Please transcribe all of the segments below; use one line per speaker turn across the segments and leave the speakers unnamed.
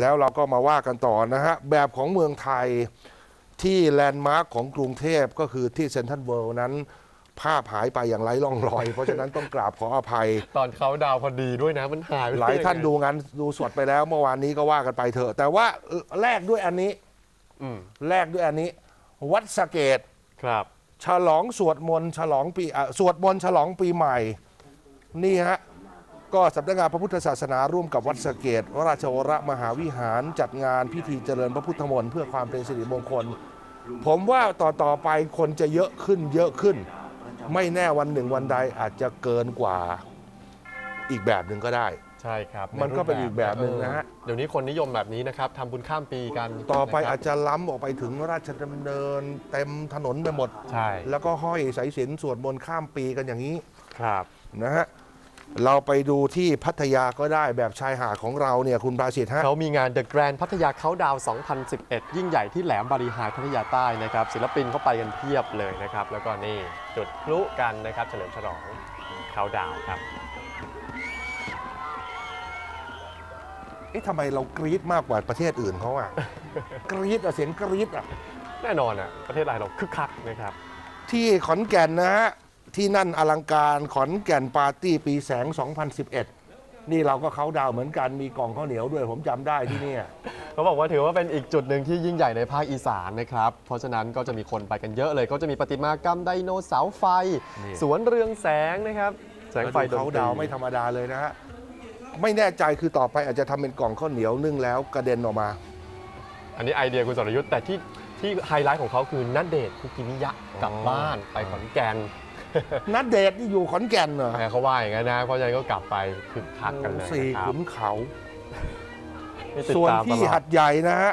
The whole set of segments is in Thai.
แล้วเราก็มาว่ากันต่อนะฮะ แบบของเมืองไทยที่แลนด์มาร์คของกรุงเทพก็คือที่เซนทรัลเวิลด์นั้น ภาพหายไปอย่างไร้ร่องรอย เพราะฉะนั้นต้องกราบขออภัย
ตอนเขาดาวน์พอดีด้วยนะมันหายไป
หลายท่าน
ไง
ดูงานดูสดไปแล้ว เมื่อวานนี้ก็ว่ากันไปเถอะ แต่ว่าเอ่อแลกด้วยอันนี้
อืม
แลกด้วยอันนี้ วัดสะเกต
ครับ
ฉลองสวดมนต์ฉลองปีอะสวดมนต์ฉลองปีใหม่ นี่ฮะ ก็สำนักงานพระพุทธศาสนาร่วมกับวัดสะเกตวราชวรมหาวิหารจัดงานพิธีเจริญพระพุทธมนต์เพื่อความเป็นสิริมงคล ผมว่าต่อต่อไปคนจะเยอะขึ้นเยอะขึ้น ไม่แน่วันหนึ่งวันใดอาจจะเกินกว่าอีกแบบหนึ่งก็ได้
ใช่ครับ
มันก็เป็นอีกแบบหนึ่งนะฮะ
เออเดี๋ยวนี้คนนิยมแบบนี้นะครับทำบุญข้ามปีกัน
ต่อไป
นค
อา
รับ
จจะล้ำออกไปถึงราชดำเนิน เต็มถนนไปหมด
ใช่
แล้วก็ห้อยสายสิญจนสวดมนต์ข้ามปีกันอย่างนี้
ครับ
นะฮะ เราไปดูที่พัทยาก็ได้แบบชายหาดของเราเนี่ยคุณปราสิทธิ์ฮะ
เขามีงาน The Grand พัทยาเขาดาว 2011 ยิ่งใหญ่ที่แหลมบารีไฮพัทยาใต้นะครับ ศิลปินเขาไปกันเพียบเลยนะครับ แล้วก็นี่จุดพลุกันนะครับ เฉลิมฉลองเขาดาวครับ
เอ๊ะทำไมเรากรี๊ดมากกว่าประเทศอื่นเขาอะ กรี๊ดอะเสียงกรี๊ดอะ
แน่นอนอะประเทศไทยเราคึกคักนะครับ
ที่ขอนแก่นนะฮะ ที่นั่นอลังการขอนแก่นปาร์ตี้ปีแสง 2011 นี่เราก็เขาน์ดาวน์เหมือนกันมีกล่องข้าวเหนียวด้วยผมจำได้ที่เนี่ย
เขาบอกว่าถือว่าเป็นอีกจุดหนึ่งที่ยิ่งใหญ่ในภาคอีสานนะครับ เพราะฉะนั้นก็จะมีคนไปกันเยอะเลย ก็จะมีประติมากรรมไดโนเสาร์ไฟ
นี่
สวนเรืองแสงนะครับ แสงไฟดน
เขา
ตรี
ดาวน์ไม่ธรรมดาเลยนะฮะ ไม่แน่ใจคือต่อไปอาจจะทำเป็นกล่องข้าวเหนียวนึ่งแล้วกระเด็นออกมา
อันนี้ไอเดียคุณสรยุทธ์แต่ที่ที่ไฮไลท์ของเขาคือนัดเดทคุกิมิยะกลับ
อ๋อ
บ้านไปขอนแก่น
นัดเดทนี่อยู่ขอนแก่นเหรอ
แหมเขาว่าอย่างนั้นนะเพราะฉะนั้นก็กลับไปคึกคักกันเลย
สี่
นะครับ
ขุนเขา
นี่ติด
ส่วน
ตาม
ที่
ตลอ
หัดใหญ่นะฮะ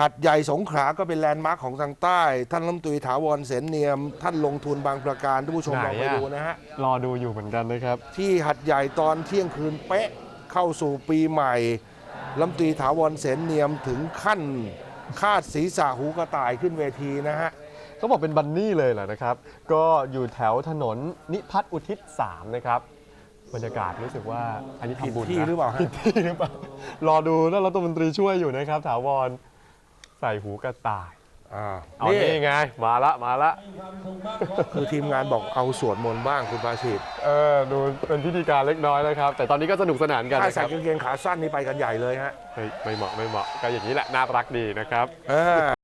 หัดใหญ่สงขลาก็เป็นแลนด์มาร์คของทางใต้ ท่านรัฐมนตรีถาวรเสนเนียม ท่านลงทุนบางประการท่านผู้ชมลองไปดูนะฮะ
รอดูอยู่เหมือนกันนะครับ
ที่หัดใหญ่ตอนเที่ยงคืนเป๊ะเข้าสู่ปีใหม่รัฐมนตรีถาวรเสนเนียมถึงขั้นคาดศีรษะหูกระต่ายขึ้นเวทีนะฮะ
เขาบอกเป็นบันนี่เลยเหรอนะครับ ก็อยู่แถวถนนนิพัฒน์อุทิศ 3 นะครับ บรรยากาศรู้สึกว่าอันนี้
ผิด
ทำบุญ
ที่
นะ
หรือเปล่าฮะ
ผิดที่หรือเปล่า รอดูนะรัฐมนตรีช่วยอยู่นะครับ ถาวรใส่หูกระต่าย
อ่า
เอา
นี่
นี่ไง มาละมาละ
คือทีมงานบอกเอาสวดมนต์บ้างคุณปาชิต
เออดูเป็นพิธีการเล็กน้อยนะครับ แต่ตอนนี้ก็สนุกสนานกัน
ถ้า
นะค
ใส่
รับ
กางเกงขาสั้นนี่ไปกันใหญ่เลยฮะ
เฮ้ยไม่เหมาะไม่เหมาะก็อย่างนี้แหละน่ารักดีนะครับ
อ่า